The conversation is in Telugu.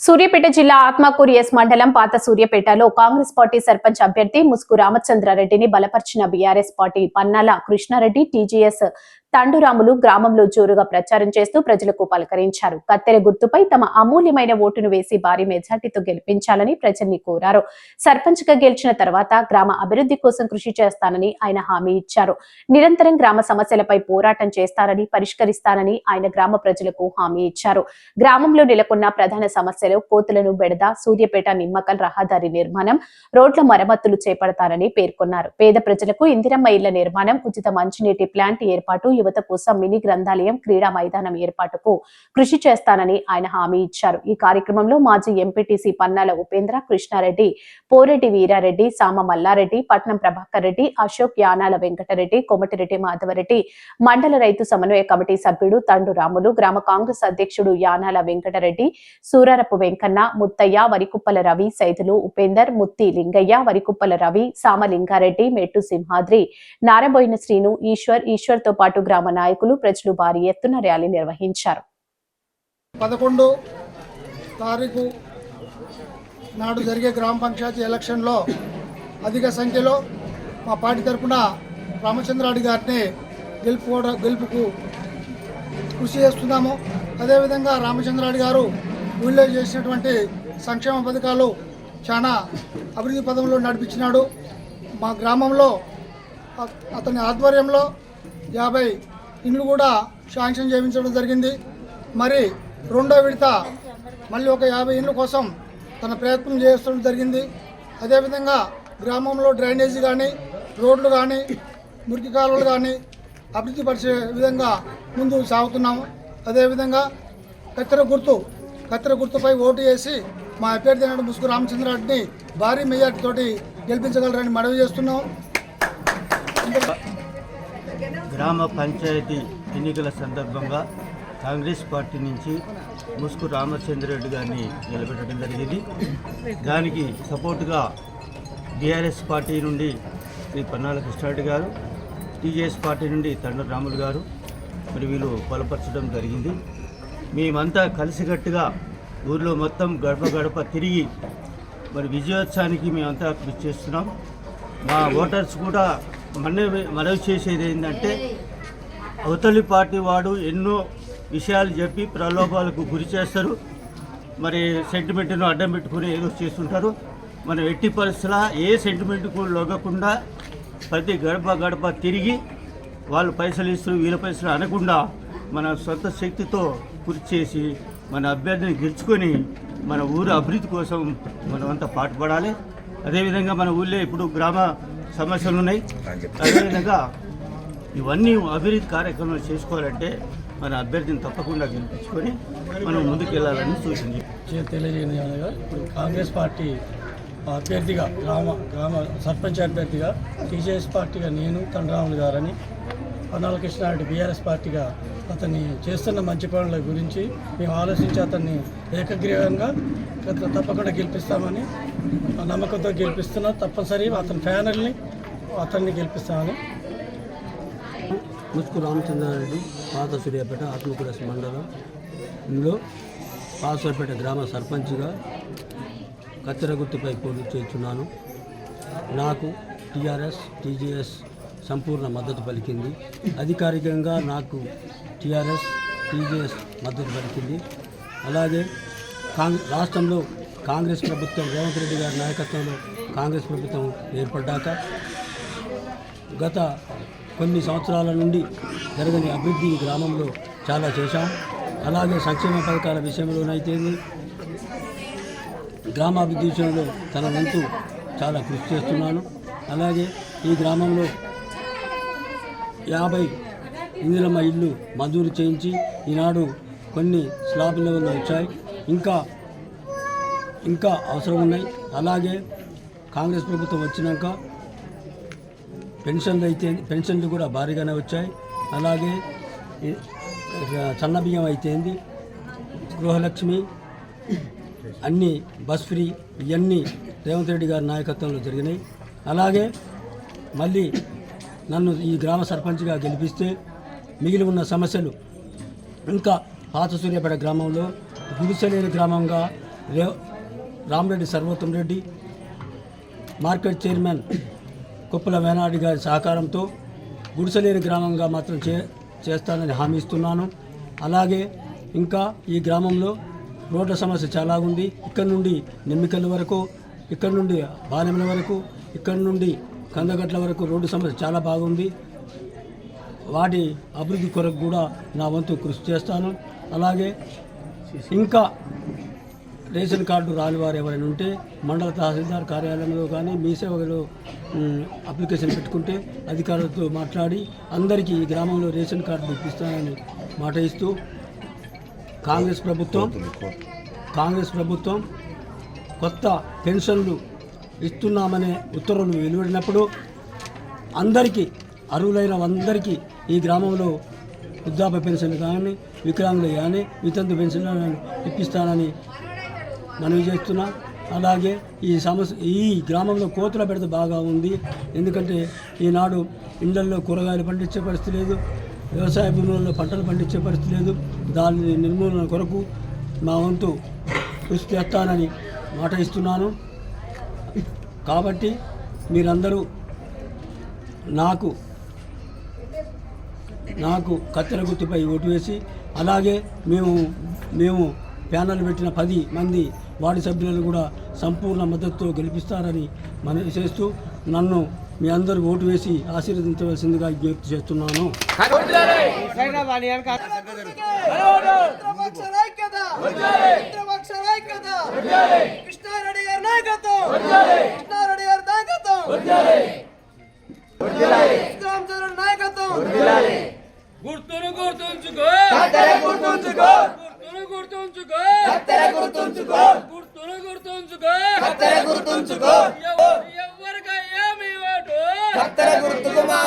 సూర్యాపేట జిల్లా ఆత్మకూరు ఎస్ మండలం పాత సూర్యాపేటలో కాంగ్రెస్ పార్టీ సర్పంచ్ అభ్యర్థి ముసుగు రామచంద్రారెడ్డిని బలపరిచిన బీఆర్ఎస్ పార్టీ పన్నాల కృష్ణారెడ్డి టీజీఎస్ తండురాములు గ్రామంలో జోరుగా ప్రచారం చేస్తూ ప్రజలకు పలకరించారు. కత్తెర గుర్తుపై తమ అమూల్యమైన ఓటును వేసి భారీ మెజార్టీతో గెలిపించాలని ప్రజల్ని కోరారు. సర్పంచ్గా గెలిచిన తర్వాత గ్రామ అభివృద్ధి కోసం కృషి చేస్తానని ఆయన హామీ ఇచ్చారు. నిరంతరం గ్రామ సమస్యలపై పోరాటం చేస్తారని పరిష్కరిస్తానని ఆయన గ్రామ ప్రజలకు హామీ ఇచ్చారు. గ్రామంలో నెలకొన్న ప్రధాన సమస్యలు కోతులను బెడద సూర్యపేట నిమ్మకల్ రహదారి నిర్మాణం రోడ్ల మరమ్మతులు చేపడతారని పేర్కొన్నారు. పేద ప్రజలకు ఇందిరమ్మ ఇళ్ళ నిర్మాణం ఉచిత మంచినీటి ప్లాంట్ ఏర్పాటు యువత కోసం మినీ గ్రంథాలయం క్రీడా మైదానం ఏర్పాటుకు కృషి చేస్తానని ఆయన హామీ ఇచ్చారు. ఈ కార్యక్రమంలో మాజీ ఎంపీటీసీ పన్నాల ఉపేంద్ర కృష్ణారెడ్డి పోరెడ్డి వీరారెడ్డి సామ మల్లారెడ్డి పట్నం ప్రభాకర్ రెడ్డి అశోక్ యానాల వెంకటరెడ్డి కొమటిరెడ్డి మాధవరెడ్డి మండల రైతు సమన్వయ కమిటీ సభ్యుడు తండు రాములు గ్రామ కాంగ్రెస్ అధ్యక్షుడు యానాల వెంకటరెడ్డి సూరారపు వెంకన్న ముత్తయ్య వరికుప్పల రవి సైదులు ఉపేందర్ ముత్తి లింగయ్య వరికుప్పల రవి సామలింగారెడ్డి మెట్టు సింహాద్రి నారబోయిన శ్రీను ఈశ్వర్ ఈశ్వర్తో పాటు గ్రామ నాయకులు ప్రజలు భారీ ఎత్తున ర్యాలీ నిర్వహించారు. పదకొండు తారీఖు నాడు జరిగే గ్రామ పంచాయతీ ఎలక్షన్లో అధిక సంఖ్యలో మా పార్టీ తరఫున రామచంద్రారెడ్డి గారిని గెలుపు గెలుపుకు కృషి చేస్తున్నాము. అదేవిధంగా రామచంద్రారెడ్డి గారు ఊళ్ళో చేసినటువంటి సంక్షేమ పథకాలు చాలా అభివృద్ధి పదంలో నడిపించినాడు. మా గ్రామంలో అతని ఆధ్వర్యంలో యాభై ఇండ్లు కూడా శాంక్షన్ చేయించడం జరిగింది. మరి రెండో విడత మళ్ళీ ఒక యాభై ఇండ్ల కోసం తన ప్రయత్నం చేస్తడం జరిగింది. అదేవిధంగా గ్రామంలో డ్రైనేజీ కానీ రోడ్లు కానీ మురికి కాలువలు కానీ అభివృద్ధి పరిచే విధంగా ముందు సాగుతున్నాము. అదేవిధంగా కత్తెర గుర్తు కత్తెర గుర్తుపై ఓటు వేసి మా అభ్యర్థి అయిన ముసుగు రామచంద్రారెడ్డిని భారీ మెజార్టీతోటి గెలిపించగలరని మనవి చేస్తున్నాం. గ్రామ పంచాయతీ ఎన్నికల సందర్భంగా కాంగ్రెస్ పార్టీ నుంచి ముసుకు రామచంద్రరెడ్డి గారిని నిలబెట్టడం జరిగింది. దానికి సపోర్టుగా బీఆర్ఎస్ పార్టీ నుండి శ్రీ పన్నాల కృష్ణారెడ్డి గారు టీజేఎస్ పార్టీ నుండి తండ్రి రాములు గారు మరి వీళ్ళు బలపరచడం జరిగింది. మేమంతా కలిసికట్టుగా ఊర్లో మొత్తం గడప గడప తిరిగి మరి విజయోత్సవానికి మేమంతా కృషి చేస్తున్నాం. మా ఓటర్స్ కూడా మన మనవి చేసేది ఏంటంటే అవతలి పార్టీ వాడు ఎన్నో విషయాలు చెప్పి ప్రలోభాలకు గురి చేస్తారు. మరి సెంటిమెంట్ను అడ్డం పెట్టుకుని ఏదో చేస్తుంటారు. మనం ఎట్టి పరిస్థితుల ఏ సెంటిమెంట్కు లొగకుండా ప్రతి గడప గడప తిరిగి వాళ్ళు పైసలు ఇస్తారు వీళ్ళ పైసలు అనకుండా మన సొంత శక్తితో కృషి చేసి మన అభ్యర్థిని గెలుచుకొని మన ఊరు అభివృద్ధి కోసం మనమంతా పాటుపడాలి. అదేవిధంగా మన ఊళ్ళో ఇప్పుడు గ్రామ సమస్యలు ఉన్నాయి. అదేవిధంగా ఇవన్నీ అభివృద్ధి కార్యక్రమాలు చేసుకోవాలంటే మన అభ్యర్థిని తప్పకుండా గెలిపించుకొని మనం ముందుకెళ్ళాలని సూచించి. చే- తెలియజేయని అనగా ఇప్పుడు కాంగ్రెస్ పార్టీ అభ్యర్థిగా గ్రామ గ్రామ సర్పంచ్ అభ్యర్థిగా టీజేఎస్ పార్టీగా నేను తండ్రాములు గారని పన్నాల కృష్ణారెడ్డి బీఆర్ఎస్ పార్టీగా అతన్ని చేస్తున్న మంచి పనుల గురించి మేము ఆలోచించి అతన్ని ఏకగ్రీవంగా తప్పకుండా గెలిపిస్తామని నమ్మకంతో గెలిపిస్తున్నాం. తప్పనిసరి అతని ఫ్యానల్ని అతన్ని గెలిపిస్తాను. ముసుకు రామచంద్రారెడ్డి పాత సూర్యాపేట ఆత్మకూరస్ మండలంలో పాత గ్రామ సర్పంచ్గా కత్తెరగుర్తిపై పోటీ చేస్తున్నాను. నాకు టీఆర్ఎస్ టీజీఎస్ సంపూర్ణ మద్దతు పలికింది. అధికారికంగా నాకు టీఆర్ఎస్ టీజీఎస్ మద్దతు పలికింది. అలాగే కాంగ్రెస్ రాష్ట్రంలో కాంగ్రెస్ ప్రభుత్వం రేవంత్ రెడ్డి గారి నాయకత్వంలో కాంగ్రెస్ ప్రభుత్వం ఏర్పడ్డాక గత కొన్ని సంవత్సరాల నుండి జరగని అభివృద్ధి గ్రామంలో చాలా చేశాం. అలాగే సంక్షేమ పథకాల విషయంలోనైతే గ్రామాభివృద్ధి విషయంలో తన వంతు చాలా కృషి చేస్తున్నాను. అలాగే ఈ గ్రామంలో యాభై ఇందిరమ్మ ఇల్లు మంజూరు చేయించి ఈనాడు కొన్ని స్లాబ్ లెవెల్లో వచ్చాయి. ఇంకా ఇంకా అవసరం ఉన్నాయి. అలాగే కాంగ్రెస్ ప్రభుత్వం వచ్చినాక పెన్షన్లు అయితే పెన్షన్లు కూడా భారీగానే వచ్చాయి. అలాగే చన్నబియ్యం బియ్యం అయితేంది గృహలక్ష్మి అన్నీ బస్ ఫ్రీ ఇవన్నీ రేవంత్ రెడ్డి గారి నాయకత్వంలో జరిగినాయి. అలాగే మళ్ళీ నన్ను ఈ గ్రామ సర్పంచ్గా గెలిపిస్తే మిగిలి ఉన్న సమస్యలు ఇంకా పాత సూర్యాపేట గ్రామంలో గుడిసెలేని గ్రామంగా రే రామరెడ్డి సర్వోత్తం రెడ్డి మార్కెట్ చైర్మన్ కుప్పల వేనాడి గారి సహకారంతో గుడిసలేని గ్రామంగా మాత్రం చే చేస్తానని హామీ ఇస్తున్నాను. అలాగే ఇంకా ఈ గ్రామంలో రోడ్ల సమస్య చాలా ఉంది. ఇక్కడ నుండి నిమ్మికల్ వరకు ఇక్కడ నుండి బాలెమల వరకు ఇక్కడ నుండి కందగట్ల వరకు రోడ్డు సమస్య చాలా బాగుంది. వాటి అభివృద్ధి కొరకు కూడా నా వంతు కృషి చేస్తాను. అలాగే ఇంకా రేషన్ కార్డు రాని వారు ఎవరైనా ఉంటే మండల తహసీల్దార్ కార్యాలయంలో కానీ మీ సేవలో అప్లికేషన్ పెట్టుకుంటే అధికారులతో మాట్లాడి అందరికీ ఈ గ్రామంలో రేషన్ కార్డు ఇప్పిస్తానని మాట ఇస్తూ కాంగ్రెస్ ప్రభుత్వం కాంగ్రెస్ ప్రభుత్వం కొత్త పెన్షన్లు ఇస్తున్నామనే ఉత్తర్వులు వెలువడినప్పుడు అందరికీ అర్హులైన అందరికీ ఈ గ్రామంలో వృద్ధాప్య పెన్షన్లు కానీ వికలాంగులు కానీ వితంతు పెన్షన్లు ఇప్పిస్తానని మనవి చేస్తున్నా. అలాగే ఈ సమస్య ఈ గ్రామంలో కోతుల పెడత బాగా ఉంది. ఎందుకంటే ఈనాడు ఇళ్ళల్లో కూరగాయలు పండించే పరిస్థితి లేదు. వ్యవసాయ భూములలో పంటలు పండించే పరిస్థితి లేదు. దాని నిర్మూలన కొరకు మా వంతు కృషి చేస్తానని మాట ఇస్తున్నాను. కాబట్టి మీరందరూ నాకు నాకు కత్తెర గుర్తుపై ఓటు వేసి అలాగే మేము మేము ప్యానల్ పెట్టిన పది మంది వార్డు సభ్యులను కూడా సంపూర్ణ మద్దతుతో గెలిపిస్తారని మనవి చేస్తూ నన్ను మీ అందరూ ఓటు వేసి ఆశీర్వదించవలసిందిగా విజ్ఞప్తి చేస్తున్నాను గుర్తుంచుకో ఎవ- ఎవరికయ్యా మీ ఓటు గుర్తుకు మా